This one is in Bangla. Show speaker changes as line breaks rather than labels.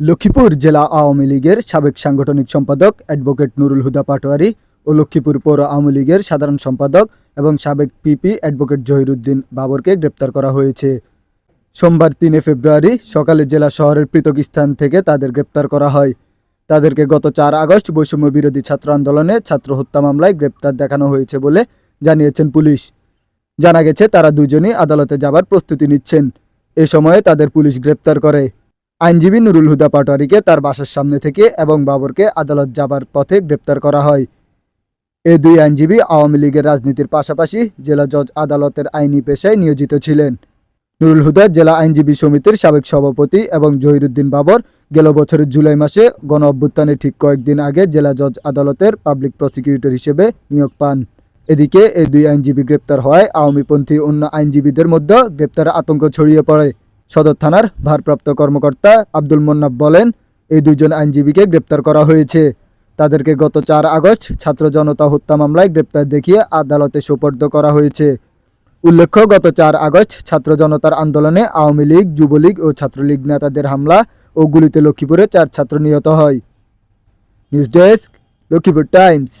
লক্ষ্মীপুর জেলা আওয়ামী লীগের সাবেক সাংগঠনিক সম্পাদক অ্যাডভোকেট নুরুল হুদা পাটোয়ারি ও লক্ষ্মীপুর পৌর আওয়ামী লীগের সাধারণ সম্পাদক এবং সাবেক পিপি অ্যাডভোকেট জহিরুদ্দিন বাবরকে গ্রেপ্তার করা হয়েছে। সোমবার তিনে ফেব্রুয়ারি সকালে জেলা শহরের পৃথক স্থান থেকে তাদের গ্রেপ্তার করা হয়। তাদেরকে গত চার আগস্ট বৈষম্য বিরোধী ছাত্র আন্দোলনে ছাত্র হত্যা মামলায় গ্রেপ্তার দেখানো হয়েছে বলে জানিয়েছেন পুলিশ। জানা গেছে, তারা দুজনই আদালতে যাবার প্রস্তুতি নিচ্ছেন। এ সময়ে তাদের পুলিশ গ্রেপ্তার করে। আইনজীবী নুরুল হুদা পাটোয়ারিকে তার বাসার সামনে থেকে এবং বাবরকে আদালত যাবার পথে গ্রেপ্তার করা হয়। এ দুই আইনজীবী আওয়ামী লীগের রাজনীতির পাশাপাশি জেলা জজ আদালতের আইনি পেশায় নিয়োজিত ছিলেন। নুরুল হুদা জেলা আইনজীবী সমিতির সাবেক সভাপতি এবং জহিরুদ্দিন বাবর গেল বছরের জুলাই মাসে গণ অভ্যুত্থানের ঠিক কয়েকদিন আগে জেলা জজ আদালতের পাবলিক প্রসিকিউটর হিসেবে নিয়োগ পান। এদিকে এই দুই আইনজীবী গ্রেপ্তার হওয়ায় আওয়ামীপন্থী অন্য আইনজীবীদের মধ্যে গ্রেপ্তার আতঙ্ক ছড়িয়ে পড়ে। সদর থানার ভারপ্রাপ্ত কর্মকর্তা আব্দুল মোন্নাব বলেন, এই দুইজন আইনজীবীকে গ্রেপ্তার করা হয়েছে। তাদেরকে গত চার আগস্ট ছাত্র জনতা হত্যা মামলায় গ্রেপ্তার দেখিয়ে আদালতে সোপর্দ করা হয়েছে। উল্লেখ্য, গত চার আগস্ট ছাত্র জনতার আন্দোলনে আওয়ামী লীগ, যুবলীগ ও ছাত্রলীগ নেতাদের হামলা ও গুলিতে লক্ষ্মীপুরে চার ছাত্র নিহত হয়। News desk, Lakshmipur Times.